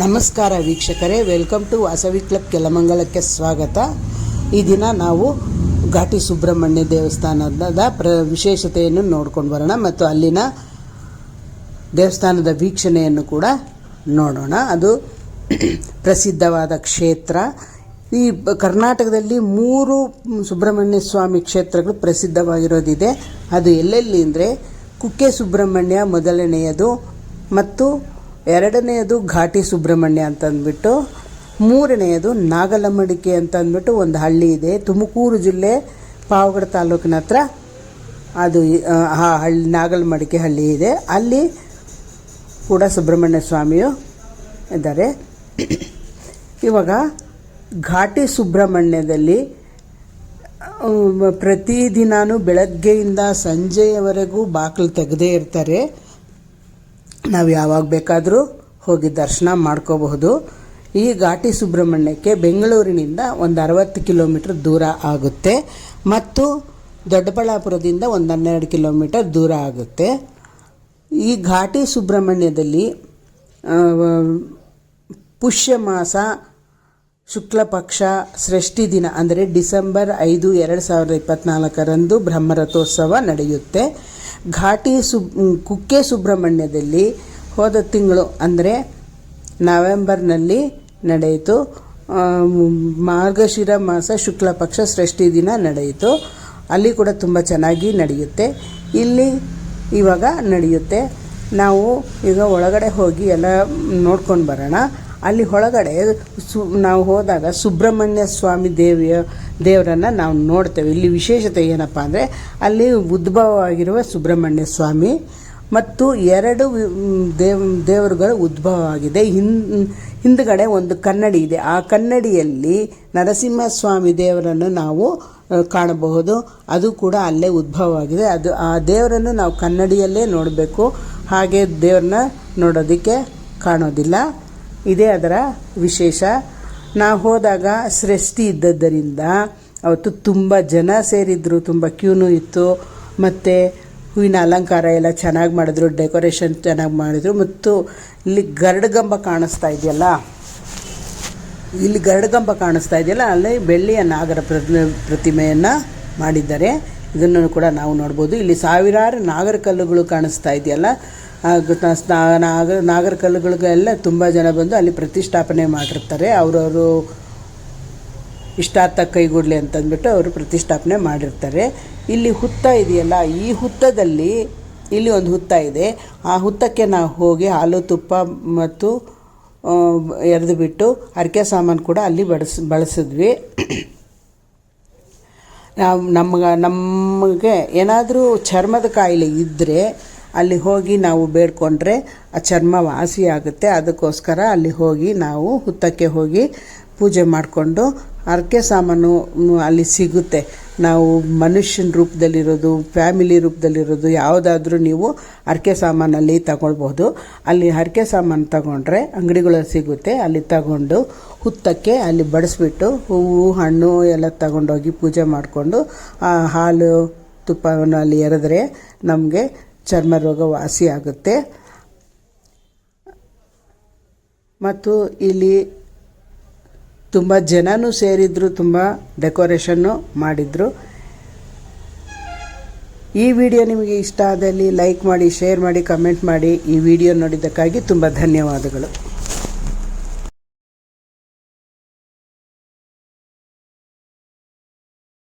ನಮಸ್ಕಾರ ವೀಕ್ಷಕರೇ welcome to Vasavi club ಕೆಲಮಂಗಲಕ್ಕೆ ಸ್ವಾಗತ. ಈ ದಿನ ನಾವು ಘಾಟಿ ಸುಬ್ರಹ್ಮಣ್ಯ ದೇವಸ್ಥಾನದ ಪ್ರ, ವಿಶೇಷತೆಯನ್ನು ನೋಡ್ಕೊಂಡು ಬರೋಣ ಮತ್ತು ಅಲ್ಲಿನ ದೇವಸ್ಥಾನದ ವೀಕ್ಷಣೆಯನ್ನು ಕೂಡ ನೋಡೋಣ. ಅದು ಪ್ರಸಿದ್ಧವಾದ ಕ್ಷೇತ್ರ. ಈ ಕರ್ನಾಟಕದಲ್ಲಿ ಮೂರು ಸುಬ್ರಹ್ಮಣ್ಯ ಸ್ವಾಮಿ ಕ್ಷೇತ್ರಗಳು ಪ್ರಸಿದ್ಧವಾಗಿರೋದಿದೆ. ಅದು ಎಲ್ಲೆಲ್ಲಿ ಅಂದರೆ ಕುಕ್ಕೆ ಸುಬ್ರಹ್ಮಣ್ಯ ಮೊದಲನೆಯದು ಮತ್ತು ಎರಡನೆಯದು ಘಾಟಿ ಸುಬ್ರಹ್ಮಣ್ಯ ಅಂತ ಅಂದ್ಬಿಟ್ಟು ಮೂರನೆಯದು ನಾಗಲಮಡಿಕೆ ಅಂತ ಅಂದ್ಬಿಟ್ಟು ಒಂದು ಹಳ್ಳಿ ಇದೆ. ತುಮಕೂರು ಜಿಲ್ಲೆ ಪಾವಗಡ ತಾಲೂಕಿನ ಹತ್ರ ಅದು, ಆ ಹಳ್ಳಿ, ನಾಗಲಮಡಿಕೆ ಹಳ್ಳಿ ಇದೆ. ಅಲ್ಲಿ ಕೂಡ ಸುಬ್ರಹ್ಮಣ್ಯ ಸ್ವಾಮಿಯು ಇದ್ದಾರೆ. ಇವಾಗ ಘಾಟಿ ಸುಬ್ರಹ್ಮಣ್ಯದಲ್ಲಿ ಪ್ರತಿದಿನವೂ ಬೆಳಗ್ಗೆಯಿಂದ ಸಂಜೆಯವರೆಗೂ ಬಾಗಿಲು ತೆಗೆದೇ ಇರ್ತಾರೆ. ನಾವು ಯಾವಾಗ ಬೇಕಾದರೂ ಹೋಗಿ ದರ್ಶನ ಮಾಡ್ಕೋಬಹುದು. ಈ ಘಾಟಿ ಸುಬ್ರಹ್ಮಣ್ಯಕ್ಕೆ ಬೆಂಗಳೂರಿನಿಂದ ಒಂದು ಅರವತ್ತು ಕಿಲೋಮೀಟ್ರ್ ದೂರ ಆಗುತ್ತೆ. ಮತ್ತು ದೊಡ್ಡಬಳ್ಳಾಪುರದಿಂದ ಒಂದು ಹನ್ನೆರಡು ಕಿಲೋಮೀಟರ್ ದೂರ ಆಗುತ್ತೆ. ಈ ಘಾಟಿ ಸುಬ್ರಹ್ಮಣ್ಯದಲ್ಲಿ ಪುಷ್ಯ ಮಾಸ ಶುಕ್ಲ ಪಕ್ಷ ಷಷ್ಠಿ ದಿನ, ಅಂದರೆ ಡಿಸೆಂಬರ್ ಐದು, ಎರಡು ಸಾವಿರದ ಇಪ್ಪತ್ತ್ನಾಲ್ಕರಂದು ಬ್ರಹ್ಮರಥೋತ್ಸವ ನಡೆಯುತ್ತೆ. ಘಾಟಿ ಸುಬ್ ಕುಕ್ಕೆ ಸುಬ್ರಹ್ಮಣ್ಯದಲ್ಲಿ ಹೋದ ತಿಂಗಳು, ಅಂದರೆ ನವೆಂಬರ್ನಲ್ಲಿ ನಡೆಯಿತು. ಮಾರ್ಗಶಿರ ಮಾಸ ಶುಕ್ಲ ಪಕ್ಷ ಷಷ್ಠಿ ದಿನ ನಡೆಯಿತು. ಅಲ್ಲಿ ಕೂಡ ತುಂಬ ಚೆನ್ನಾಗಿ ನಡೆಯುತ್ತೆ. ಇಲ್ಲಿ ಇವಾಗ ನಡೆಯುತ್ತೆ. ನಾವು ಈಗ ಒಳಗಡೆ ಹೋಗಿ ಎಲ್ಲ ನೋಡ್ಕೊಂಡು ಬರೋಣ. ಅಲ್ಲಿ ಒಳಗಡೆ ಸು, ನಾವು ಹೋದಾಗ ಸುಬ್ರಹ್ಮಣ್ಯ ಸ್ವಾಮಿ ದೇವಿಯ, ದೇವರನ್ನು ನಾವು ನೋಡ್ತೇವೆ. ಇಲ್ಲಿ ವಿಶೇಷತೆ ಏನಪ್ಪ ಅಂದರೆ ಅಲ್ಲಿ ಉದ್ಭವವಾಗಿರುವ ಸುಬ್ರಹ್ಮಣ್ಯ ಸ್ವಾಮಿ ಮತ್ತು ಎರಡು ದೇವ್, ದೇವರುಗಳು ಉದ್ಭವ ಆಗಿದೆ ಹಿನ್, ಹಿಂದ್ಗಡೆ ಒಂದು ಕನ್ನಡಿ ಇದೆ. ಆ ಕನ್ನಡಿಯಲ್ಲಿ ನರಸಿಂಹಸ್ವಾಮಿ ದೇವರನ್ನು ನಾವು ಕಾಣಬಹುದು. ಅದು ಕೂಡ ಅಲ್ಲೇ ಉದ್ಭವವಾಗಿದೆ. ಅದು, ಆ ದೇವರನ್ನು ನಾವು ಕನ್ನಡಿಯಲ್ಲೇ ನೋಡಬೇಕು. ಹಾಗೆ ದೇವ್ರನ್ನ ನೋಡೋದಕ್ಕೆ ಕಾಣೋದಿಲ್ಲ. ಇದೇ ಅದರ ವಿಶೇಷ. ನಾವು ಹೋದಾಗ ಸೃಷ್ಟಿ ಇದ್ದದ್ದರಿಂದ ಅವತ್ತು ತುಂಬ ಜನ ಸೇರಿದ್ರು, ತುಂಬ ಕ್ಯೂನು ಇತ್ತು. ಮತ್ತು ಹೂವಿನ ಅಲಂಕಾರ ಎಲ್ಲ ಚೆನ್ನಾಗಿ ಮಾಡಿದ್ರು, ಡೆಕೋರೇಷನ್ ಚೆನ್ನಾಗಿ ಮಾಡಿದ್ರು. ಮತ್ತು ಇಲ್ಲಿ ಗರುಡಗಂಬ ಕಾಣಿಸ್ತಾ ಇದೆಯಲ್ಲ? ಇಲ್ಲಿ ಗರುಡಗಂಬ ಕಾಣಿಸ್ತಾ ಇದೆಯಲ್ಲ? ಅಲ್ಲಿ ಬೆಳ್ಳಿಯ ನಾಗರ ಪ್ರತಿ ಪ್ರತಿಮೆಯನ್ನು ಮಾಡಿದ್ದಾರೆ. ಇದನ್ನು ಕೂಡ ನಾವು ನೋಡ್ಬೋದು. ಇಲ್ಲಿ ಸಾವಿರಾರು ನಾಗರಕಲ್ಲುಗಳು ಕಾಣಿಸ್ತಾ ಇದೆಯಲ್ಲ? ಆ ಗ- ತ- ಸ್ನ- ನಾಗರ ನಾಗರ ಕಲ್ಲುಗಳಿಗೆಲ್ಲ ತುಂಬ ಜನ ಬಂದು ಅಲ್ಲಿ ಪ್ರತಿಷ್ಠಾಪನೆ ಮಾಡಿರ್ತಾರೆ. ಅವರವರು ಇಷ್ಟಾರ್ಥ ಕೈಗೂಡಲಿ ಅಂತಂದ್ಬಿಟ್ಟು ಅವರು ಪ್ರತಿಷ್ಠಾಪನೆ ಮಾಡಿರ್ತಾರೆ. ಇಲ್ಲಿ ಹುತ್ತ ಇದೆಯಲ್ಲ? ಈ ಹುತ್ತದಲ್ಲಿ ಇಲ್ಲಿ ಒಂದು ಹುತ್ತ ಇದೆ. ಆ ಹುತ್ತಕ್ಕೆ ನಾವು ಹೋಗಿ ಹಾಲು, ತುಪ್ಪ ಮತ್ತು ಎರೆದು ಬಿಟ್ಟು ಸಾಮಾನು ಕೂಡ ಅಲ್ಲಿ ಬಳಸ್ ಬಳಸಿದ್ವಿ. ನಾವು ನಮ್ಗೆ, ನಮಗೆ ಏನಾದರೂ ಚರ್ಮದ ಕಾಯಿಲೆ ಇದ್ದರೆ ಅಲ್ಲಿ ಹೋಗಿ ನಾವು ಬೇಡ್ಕೊಂಡ್ರೆ ಆ ಚರ್ಮ ವಾಸಿ ಆಗುತ್ತೆ. ಅದಕ್ಕೋಸ್ಕರ ಅಲ್ಲಿ ಹೋಗಿ ನಾವು ಹುತ್ತಕ್ಕೆ ಹೋಗಿ ಪೂಜೆ ಮಾಡಿಕೊಂಡು ಹರಕೆ ಸಾಮಾನು ಅಲ್ಲಿ ಸಿಗುತ್ತೆ. ನಾವು ಮನುಷ್ಯನ ರೂಪದಲ್ಲಿರೋದು, ಫ್ಯಾಮಿಲಿ ರೂಪದಲ್ಲಿರೋದು, ಯಾವುದಾದ್ರೂ ನೀವು ಹರಕೆ ಸಾಮಾನಲ್ಲಿ ತಗೊಳ್ಬೋದು ಅಲ್ಲಿ ಹರಕೆ ಸಾಮಾನು ತಗೊಂಡ್ರೆ ಅಂಗಡಿಗಳಲ್ಲಿ ಸಿಗುತ್ತೆ. ಅಲ್ಲಿ ತಗೊಂಡು ಹುತ್ತಕ್ಕೆ ಅಲ್ಲಿ ಬಡಿಸ್ಬಿಟ್ಟು ಹೂವು, ಹಣ್ಣು ಎಲ್ಲ ತಗೊಂಡೋಗಿ ಪೂಜೆ ಮಾಡಿಕೊಂಡು, ಆ ಹಾಲು ತುಪ್ಪವನ್ನು ಅಲ್ಲಿ ಎರೆದ್ರೆ ನಮಗೆ ಚರ್ಮ ರೋಗ ವಾಸಿ ಆಗುತ್ತೆ. ಮತ್ತು ಇಲ್ಲಿ ತುಂಬ ಜನನೂ ಸೇರಿದ್ರು, ತುಂಬ ಡೆಕೋರೇಷನ್ನು ಮಾಡಿದರು. ಈ ವಿಡಿಯೋ ನಿಮಗೆ ಇಷ್ಟ ಆದಲ್ಲಿ ಲೈಕ್ ಮಾಡಿ ಶೇರ್ ಮಾಡಿ ಕಮೆಂಟ್ ಮಾಡಿ ಈ ವಿಡಿಯೋ ನೋಡಿದ್ದಕ್ಕಾಗಿ ತುಂಬ ಧನ್ಯವಾದಗಳು.